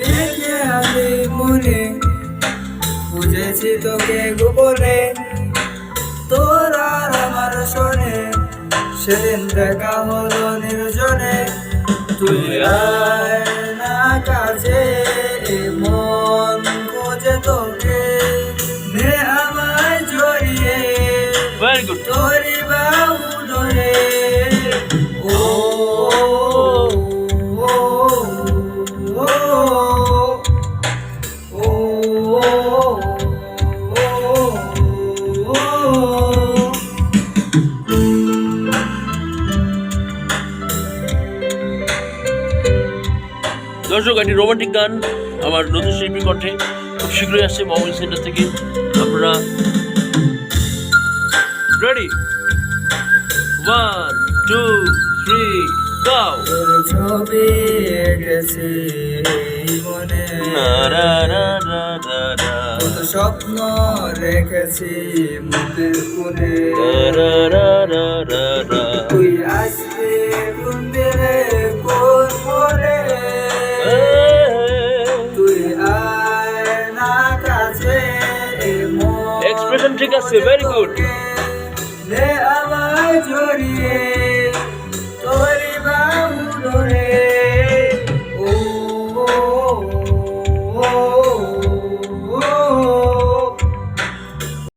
দেখে আমি মনে বুঝেছি তোকে গোপনে। তোর আর আমার শোনে সেদিন দেখা হলো নির্জনে। তুই আয় না কাছে এ মন খোঁজে তোকে নে আমায় জড়িয়ে। তোরি দর্শক একটি রোমান্টিক গান আমার নতুন শিল্পী কণ্ঠে। খুব শীঘ্রই আসছে মোবাইল সেন্টার থেকে। আপনারা রেডি ওয়ান টু থ্রি গাও ছবি এঁকেছি এই মনে কত স্বপ্ন রেখেছি মুখের কোণে। তুই মন Expression ঠিক আছে. নে আমায় জড়িয়ে